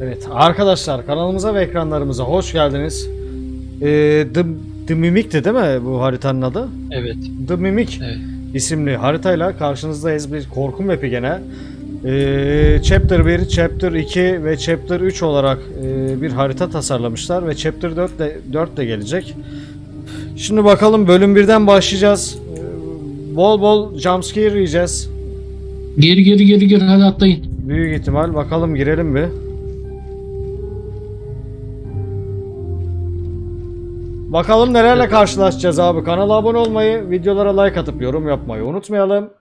Evet arkadaşlar kanalımıza ve ekranlarımıza hoş geldiniz. Ee, The, The Mimic'ti değil mi bu haritanın adı? Evet. The Mimic Evet. isimli haritayla karşınızdayız bir korku mapi gene. Ee, Chapter 1, Chapter 2 ve Chapter 3 olarak e, bir harita tasarlamışlar ve Chapter 4 de, 4 de gelecek. Şimdi bakalım bölüm 1'den başlayacağız. Ee, bol bol jumpscare yiyeceğiz. Geri geri geri geri hadi atlayın. Büyük ihtimal. Bakalım girelim bir. Bakalım nelerle karşılaşacağız abi. Kanala abone olmayı, videolara like atıp yorum yapmayı unutmayalım.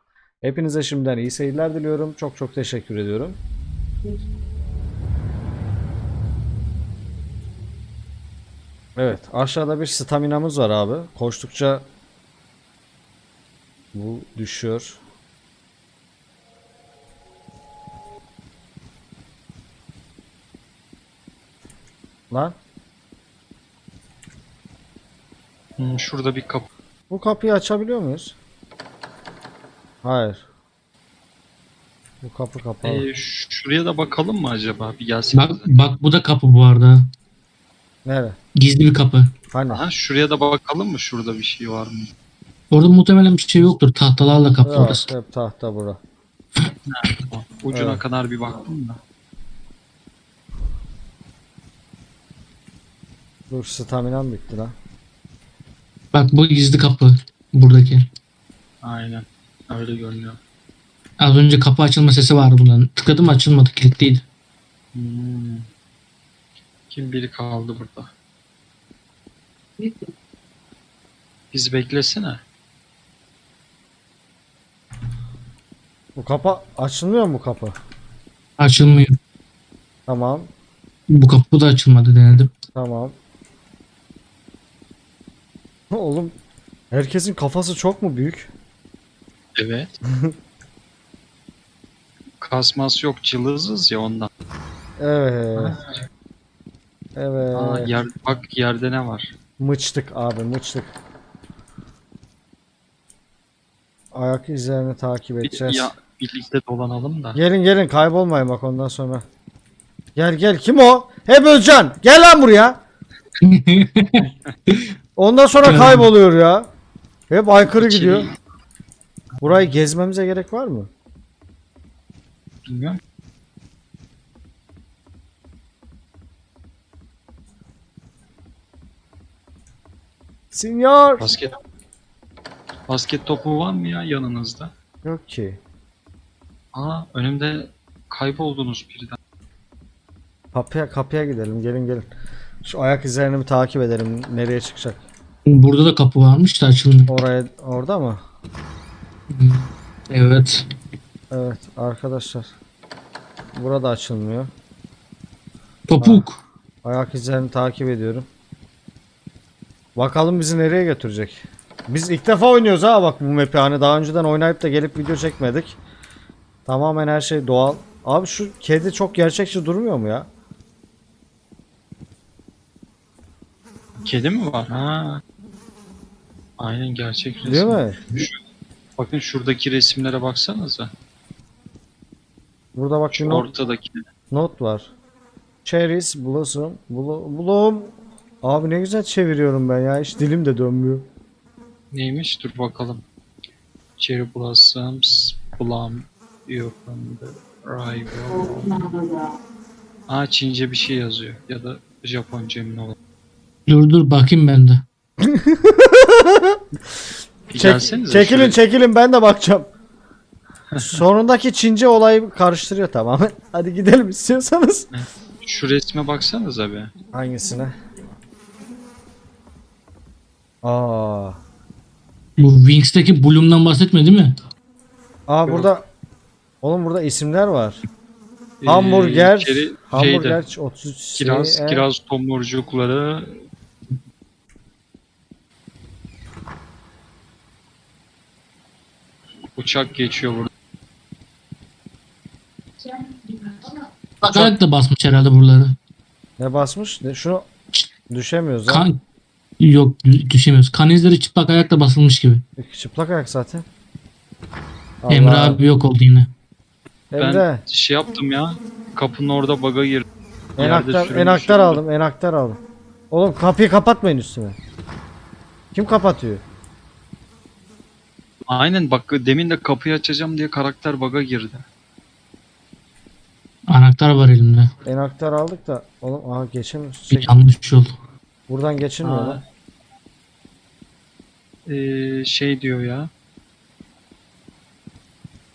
Hepinize şimdiden iyi seyirler diliyorum. Çok çok teşekkür ediyorum. Evet, aşağıda bir staminamız var abi. Koştukça bu düşüyor. Lan Hmm, şurada bir kapı. Bu kapıyı açabiliyor muyuz? Hayır. Bu kapı kapalı. Ee, ş- şuraya da bakalım mı acaba? Bir gelsin. Bak bak bu da kapı bu arada. Nere? Gizli bir kapı. Hani? Ha, şuraya da bakalım mı? Şurada bir şey var mı? Orada muhtemelen bir şey yoktur. Tahtalarla kaplı Yok, orası. hep tahta bura. Ucuna Evet. kadar bir baktım da. Dur staminam bitti lan. Bak bu gizli kapı. Buradaki. Aynen. Öyle görünüyor. Az önce kapı açılma sesi vardı bundan. Tıkladım açılmadı. Kilitliydi. Hmm. Kim biri kaldı burada. Bizi beklesene. Bu kapı açılmıyor mu kapı? Açılmıyor. Tamam. Bu kapı da açılmadı denedim. Tamam. Oğlum herkesin kafası çok mu büyük? Evet. Kasmas yok cılızız ya ondan. Evet. Evet. Aa, yer, bak yerde ne var? Mıçtık abi mıçtık. Ayak izlerini takip Bir, edeceğiz. ya, birlikte dolanalım da. Gelin gelin kaybolmayın bak ondan sonra. Gel gel kim o? Hep Özcan. Gel lan buraya. Ondan sonra kayboluyor ya. Hep aykırı İçeri- gidiyor. Burayı gezmemize gerek var mı? Bilmiyorum. Sinyor. Basket Basket topu var mı ya yanınızda? Yok ki. Aa önümde kayboldunuz birden. Kapıya kapıya gidelim. Gelin gelin. Şu ayak izlerini bir takip edelim. Nereye çıkacak? Burada da kapı varmış da açılmıyor. Oraya orada mı? Evet. Evet arkadaşlar. Burada açılmıyor. Topuk. Ayak izlerini takip ediyorum. Bakalım bizi nereye götürecek. Biz ilk defa oynuyoruz ha bak bu map'i hani daha önceden oynayıp da gelip video çekmedik. Tamamen her şey doğal. Abi şu kedi çok gerçekçi durmuyor mu ya? Kedi mi var? Ha. Aynen gerçek resim. Değil mi? Bakın şuradaki resimlere baksanıza. Burada bak Şu not, ortadaki. not var. Cherries, Blossom, Blo- Bloom. Abi ne güzel çeviriyorum ben ya. Hiç dilim de dönmüyor. Neymiş? Dur bakalım. Cherry blossoms, plum, the rival. Aa Çince bir şey yazıyor. Ya da Japonca emin. Dur dur bakayım ben de. Çek- çekilin şuraya. çekilin ben de bakacağım. Sonundaki Çince olayı karıştırıyor tamamen. Hadi gidelim istiyorsanız. Şu resme baksanıza be. Hangisine? Aa. Bu Wings'teki Bloom'dan bahsetme değil mi? Aa Yok. burada Oğlum burada isimler var. Ee, Hamburger, keri- hamburger şeyde, 33 kiraz, e, kiraz tomurcukları Uçak geçiyor burada. Bakarak da basmış herhalde buraları. Ne basmış? Ne, şunu düşemiyoruz ha. Kan... Yok dü- düşemiyoruz. Kan izleri çıplak ayakla basılmış gibi. Çıplak ayak zaten. Emre Allah. abi yok oldu yine. Emre. Ben şey yaptım ya. Kapının orada baga girdim. Yerde sürünmüş enaktar orada. aldım, enaktar aldım. Oğlum kapıyı kapatmayın üstüme. Kim kapatıyor? Aynen bak demin de kapıyı açacağım diye karakter bug'a girdi. Anahtar var elimde. Enaktar aldık da oğlum aha geçemiyoruz. Bir Çek. yanlış yol. Buradan geçilmiyor Aa. lan. Ee, şey diyor ya.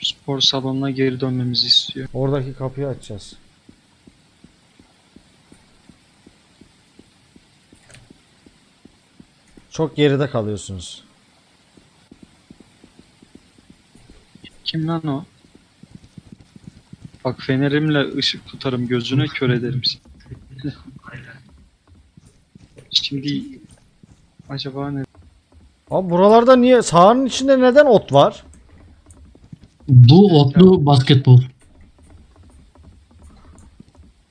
Spor salonuna geri dönmemizi istiyor. Oradaki kapıyı açacağız. Çok geride kalıyorsunuz. Kim lan o? Bak fenerimle ışık tutarım gözüne kör ederim seni. Şimdi acaba ne? Abi buralarda niye sahanın içinde neden ot var? Bu otlu basketbol.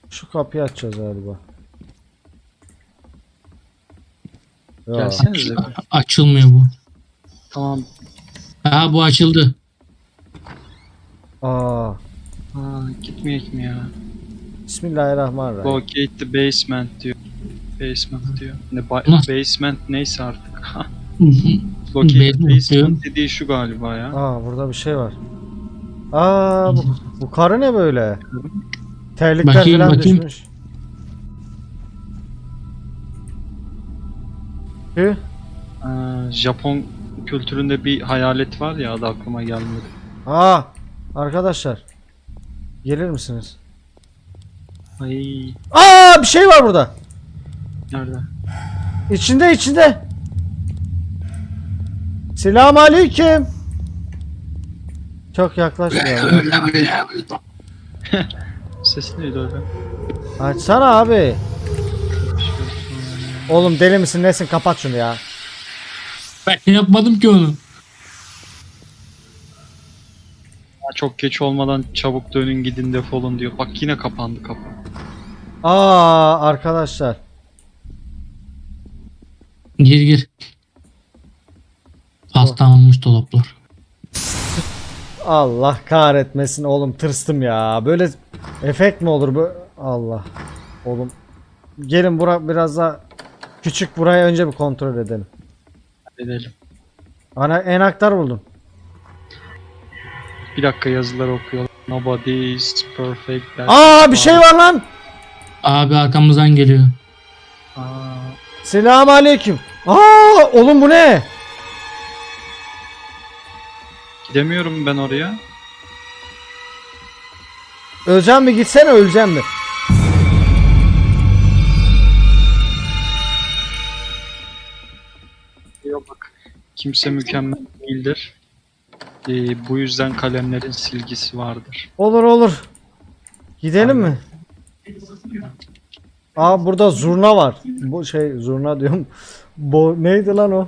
Şu kapıyı açacağız galiba. Ya. Gelsenize. bir. Açılmıyor bu. Tamam. Ha bu açıldı. Aa, Aa, gitmeyek mi ya? Bismillahirrahmanirrahim. Locate the basement diyor. Basement diyor. Ne ba- basement neyse artık. Locate the Basement basement dediği şu galiba ya. Aa, burada bir şey var. Aa, bu, bu karı ne böyle? Terlikler Bakayım, falan bakayım. düşmüş. Tüh. Aa, Japon kültüründe bir hayalet var ya adı aklıma gelmedi. Aa, arkadaşlar. Gelir misiniz? Ay Aa, bir şey var burada. nerede? İçinde içinde. Selam aleyküm. Çok yaklaşmıyor. Ses neydi öyle? Açsana abi. Oğlum deli misin nesin kapat şunu ya. Ben yapmadım ki onu. Aa, Çok geç olmadan çabuk dönün gidin defolun diyor. Bak yine kapandı kapı. Aa arkadaşlar. Gir gir. Paslanmış dolaplar. Allah kahretmesin oğlum tırstım ya. Böyle efekt mi olur bu? Allah. Oğlum. Gelin bura biraz daha küçük burayı önce bir kontrol edelim. Edelim. Ana enaktar buldum. Bir dakika yazıları okuyalım. Nobody is perfect. Aa bir şey var lan. Abi arkamızdan geliyor. Aa, Selam aleyküm. Aa oğlum bu ne? gidemiyorum ben oraya. Öleceğim mi gitsene öleceğim mi? Yok bak. Kimse mükemmel değildir. Ee, bu yüzden kalemlerin silgisi vardır. Olur olur. Gidelim mi? Aa burada zurna var. Bu şey zurna diyorum. Bu neydi lan o?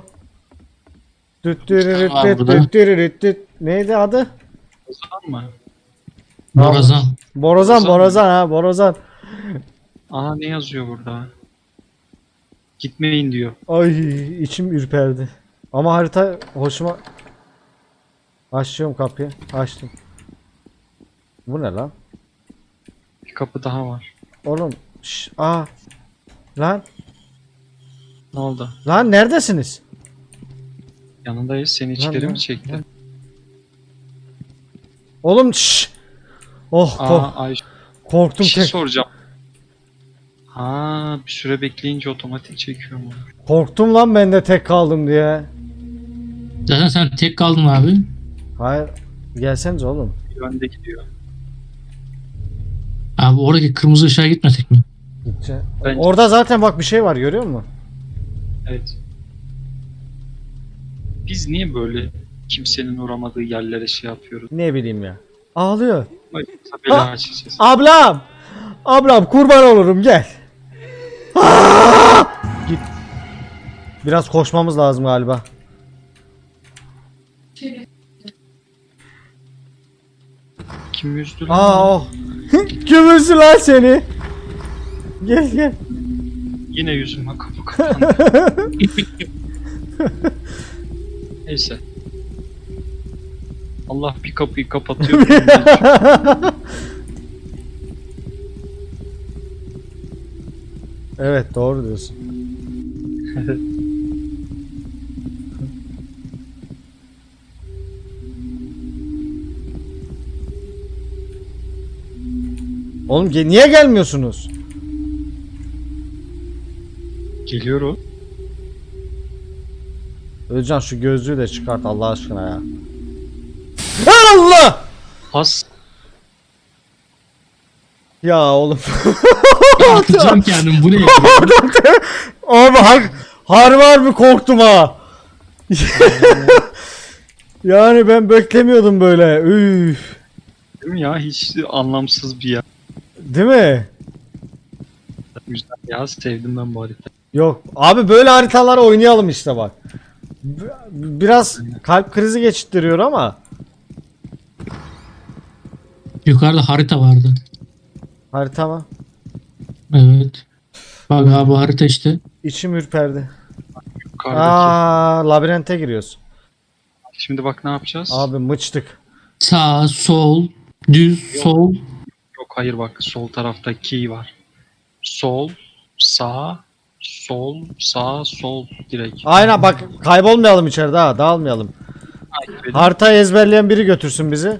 Düttürürüt burada. düttürürüt düt. Neydi adı? O zaman mı? Borazan. Borazan Borazan borazan ha borazan. Aa ne yazıyor burada? Gitmeyin diyor. Ay içim ürperdi. Ama harita hoşuma... Açıyorum kapıyı. Açtım. Bu ne lan? Bir kapı daha var. Oğlum. Şş, aa. Lan. Ne oldu? Lan neredesiniz? Yanındayız. Seni içeri lan, mi çekti? lan. Oğlum şş. Oh kork- Aa Ay bir korktum şey tek. soracağım. Ha bir süre bekleyince otomatik çekiyor mu? Korktum lan ben de tek kaldım diye. Zaten sen tek kaldın abi. Hayır. Gelsenize oğlum. Bir önde gidiyor. Abi oradaki kırmızı ışığa gitmesek mi? Gideceğim. Orada zaten bak bir şey var görüyor musun? Evet. Biz niye böyle kimsenin uğramadığı yerlere şey yapıyoruz? Ne bileyim ya. Ağlıyor. Açacağız. Ablam. Ablam kurban olurum gel. Aa! Git. Biraz koşmamız lazım galiba. Kim yüzdü lan? Aa o. Kümürsü lan seni. Gel gel. Yine yüzüme kapı kapandı. Neyse. Allah bir kapıyı kapatıyor. Evet doğru diyorsun. Oğlum ge- niye gelmiyorsunuz? Geliyor o. Özcan şu gözlüğü de çıkart Allah aşkına ya. Allah! Has. Ya oğlum. Atacağım kendimi bu ne? Abi hak, harbi harbi korktum ha. yani ben beklemiyordum böyle. Üf. Değil mi ya? Hiç anlamsız bir yer. Değil mi? Güzel ya sevdim ben bu haritayı. Yok. Abi böyle haritalar oynayalım işte bak. Biraz kalp krizi geçittiriyor ama Yukarıda harita vardı. harita mı? Evet. Bak abi harita işte. İçim ürperdi. Yukarıdaki. Aa, labirente giriyoruz. Şimdi bak ne yapacağız? Abi mıçtık. Sağ, sol, düz, sol. Hayır bak sol tarafta key var. Sol, sağ, sol, sağ, sol direkt. Aynen bak kaybolmayalım içeride ha dağılmayalım. Edin. Haritayı ezberleyen biri götürsün bizi.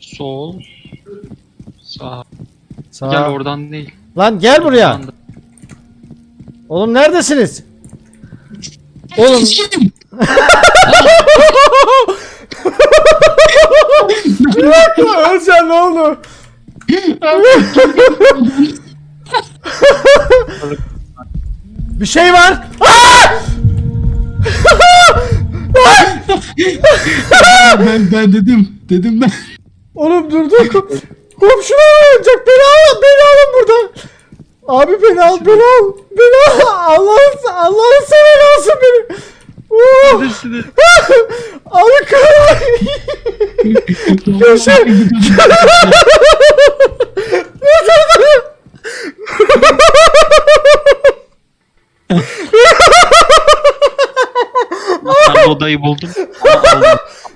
Sol, sağ. Sağ. Gel oradan değil. Lan gel buraya. Oradan da- Oğlum neredesiniz? Oğlum bir dakika Özcan ne oldu? Bir şey var. Aa! ben ben dedim. Dedim ben. Oğlum dur dur. Komşular oynayacak. Beni al. Beni alın buradan. Abi beni al. Beni al. Beni al. Allah'ın Allah'ın seven olsun beni. Oh! Neredesiniz? Abi kar. Köşe. Odayı buldum.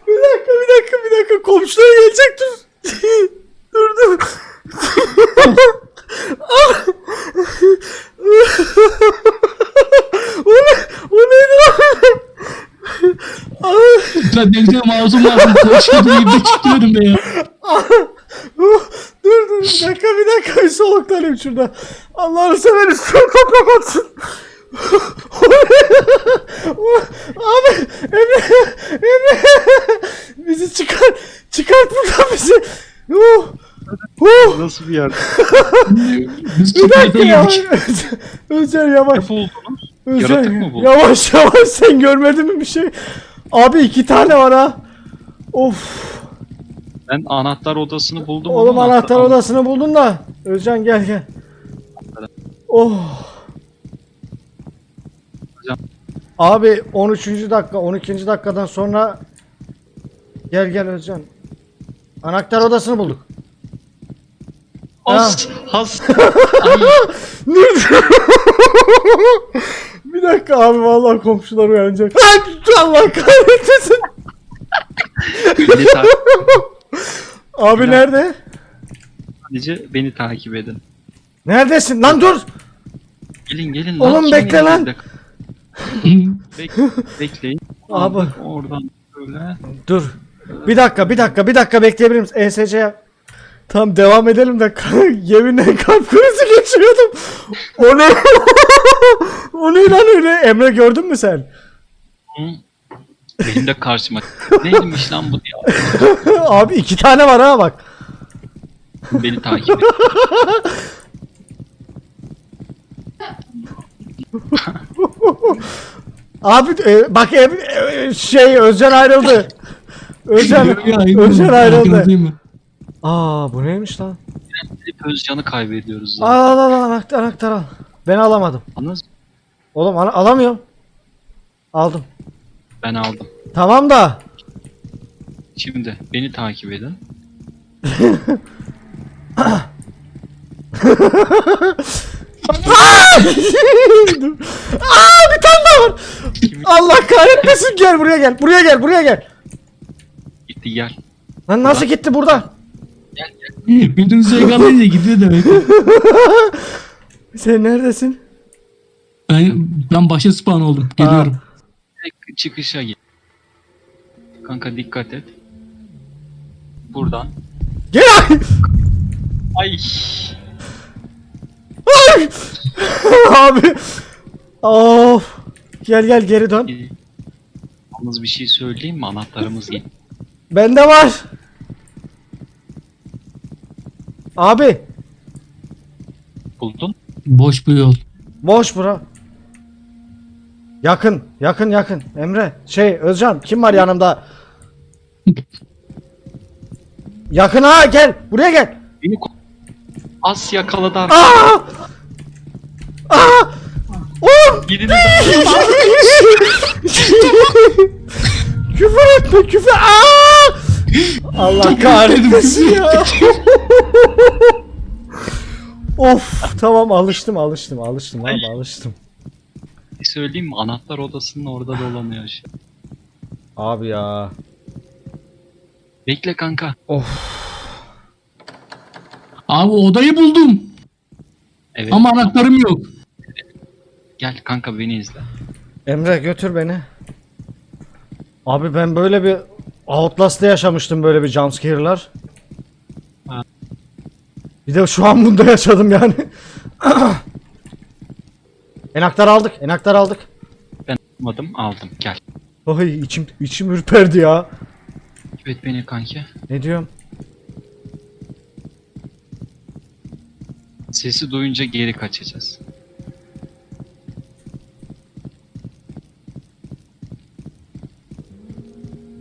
Bir dakika bir dakika bir dakika komşular gelecek dur. dur dur. o ne? O neydi lan? Ben denizde mağazım lazım. Koşuyordum gibi çıkıyorum ya. dur dur bir dakika bir dakika bir soluklanayım şurada. Allah'ını seversen çok kapatsın. Abi Emre Emre bizi çıkar çıkart buradan bizi. Uh, uh. Nasıl bir yer? Biz Bir dakika yavaş. Yaratık mı bu? yavaş yavaş sen görmedin mi bir şey? Abi iki tane var ha. Of. Ben anahtar odasını buldum. Oğlum ama anahtar odasını buldun da. Özcan gel gel. Oh. Abi 13. dakika 12. dakikadan sonra gel gel Özcan. Anahtar odasını bulduk. Has, has. bir dakika abi vallahi komşular uyanacak. Allah kahretsin. beni takip, Abi nerede? sadece beni takip edin. Neredesin? Lan dur. Gelin gelin. Oğlum kimin bekle lan. elinde? Bek, bekleyin. Abi. Oradan böyle. Dur. Bir dakika, bir dakika, bir dakika bekleyebilir misin? ESC'ye. Tamam devam edelim de yeminle kalp krizi geçiriyordum. O ne? o ne lan öyle? Emre gördün mü sen? Hı? Benim de karşıma. Neymiş lan bu ya? Abi iki tane var ha bak. Beni takip et. Abi e, bak Em- e, şey Özcan ayrıldı. Özcan, Özcan ayrıldı. Aa bu neymiş lan? Hep Özcan'ı kaybediyoruz. Al al al anahtar, anahtar al. Ben alamadım. Yalnız Oğlum ana- alamıyorum. Aldım. ben aldım. Tamam da. Şimdi beni takip edin. Aa bir tane daha var. Allah kahretmesin gel buraya gel. Buraya gel buraya gel. Gitti gel. Lan nasıl gitti burada? Birinizi yakalayınca gidiyor demek. Sen neredesin? Ben ben başa spawn oldum. Geliyorum. Çıkışa git. Kanka dikkat et. Buradan. Gel ay! Ay. abi. Of. Gel gel geri dön. Yalnız bir şey söyleyeyim mi? Anahtarımız gitti. Bende var. Abi. Buldun. Boş bir yol. Boş bura. Yakın, yakın, yakın. Emre, şey, Özcan, kim var yanımda? yakın ha, gel, buraya gel. Beni ko- Az yakaladı! Aa! Birini küfür etme, küfür. Aa! Allah kahretmesin ya. of, tamam alıştım, alıştım, alıştım abi, alıştım. Bir söyleyeyim mi? Anahtar odasının orada dolanıyor an. Abi ya. Bekle kanka. Abi odayı buldum. Evet. Ama anahtarım yok. Gel kanka beni izle. Emre götür beni. Abi ben böyle bir Outlast'ta yaşamıştım böyle bir jumpscare'lar. Bir de şu an bunda yaşadım yani. enaktar aldık, enaktar aldık. Ben almadım aldım. Gel. Ay içim içim ürperdi ya. Evet beni kanki. Ne diyorum? Sesi duyunca geri kaçacağız.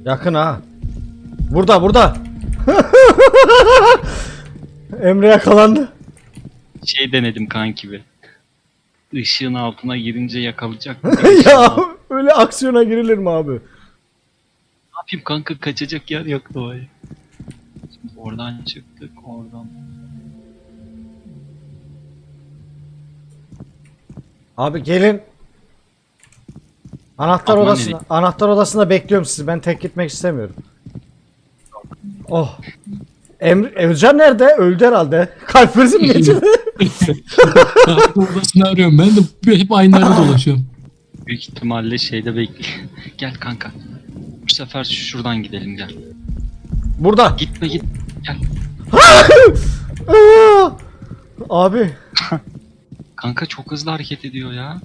Yakın ha. Burada, burada. Emre yakalandı. Şey denedim kanki bir. Işığın altına girince yakalayacak mı? ya öyle aksiyona girilir mi abi? Ne yapayım kanka kaçacak yer yoktu o ay. Şimdi oradan çıktık oradan. Abi gelin. Anahtar odasında, anahtar odasında bekliyorum sizi. Ben tek gitmek istemiyorum. Oh. Emre, Özcan nerede? Öldü herhalde. Kalp krizi mi geçirdi? Odasını arıyorum. Ben de hep aynı yerde dolaşıyorum. Büyük ihtimalle şeyde bekliyor. gel kanka. Bu sefer şuradan gidelim gel. Burada. Gitme git. Gel. Abi. Kanka çok hızlı hareket ediyor ya.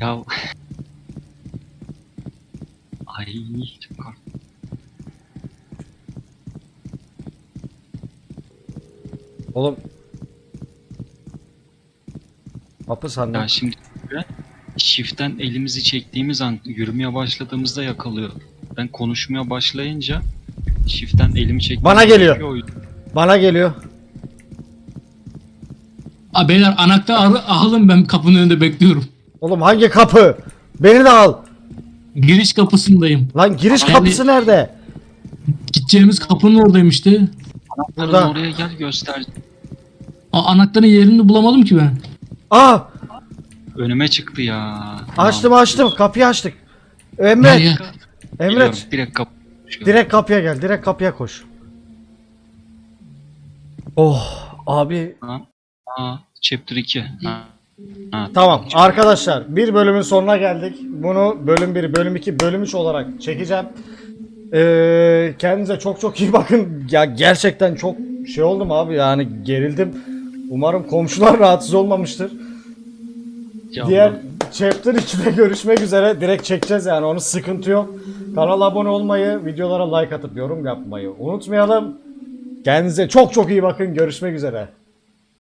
Ya. Ay çok korktum. Oğlum. Kapı sandım. Ya şimdi shift'ten elimizi çektiğimiz an yürümeye başladığımızda yakalıyor. Ben konuşmaya başlayınca shift'ten elimi çektiğim Bana an geliyor. Bana geliyor. Aa, beyler anahtar al- alın ben kapının önünde bekliyorum. Oğlum hangi kapı? Beni de al. Giriş kapısındayım. Lan giriş Yani- kapısı nerede? Gideceğimiz kapının oradayım işte. Burada. oraya gel göster. Aa, anahtarın yerini bulamadım ki ben. Aa! Önüme çıktı ya. Açtım açtım. Kapıyı açtık. Emre. Gel. Emre. Geliyorum, direkt kapı. Direkt kapıya gel. Direkt kapıya koş. Oh abi. Aa, chapter 2. Ha. Ha, Tamam arkadaşlar bir bölümün sonuna geldik. Bunu bölüm 1, bölüm 2, bölüm 3 olarak çekeceğim. Ee, kendinize çok çok iyi bakın. Ya gerçekten çok şey oldum abi yani gerildim. Umarım komşular rahatsız olmamıştır. Ya Diğer chapter 2'de görüşmek üzere. Direkt çekeceğiz yani onun sıkıntı yok. Kanala abone olmayı, videolara like atıp yorum yapmayı unutmayalım. Kendinize çok çok iyi bakın. Görüşmek üzere.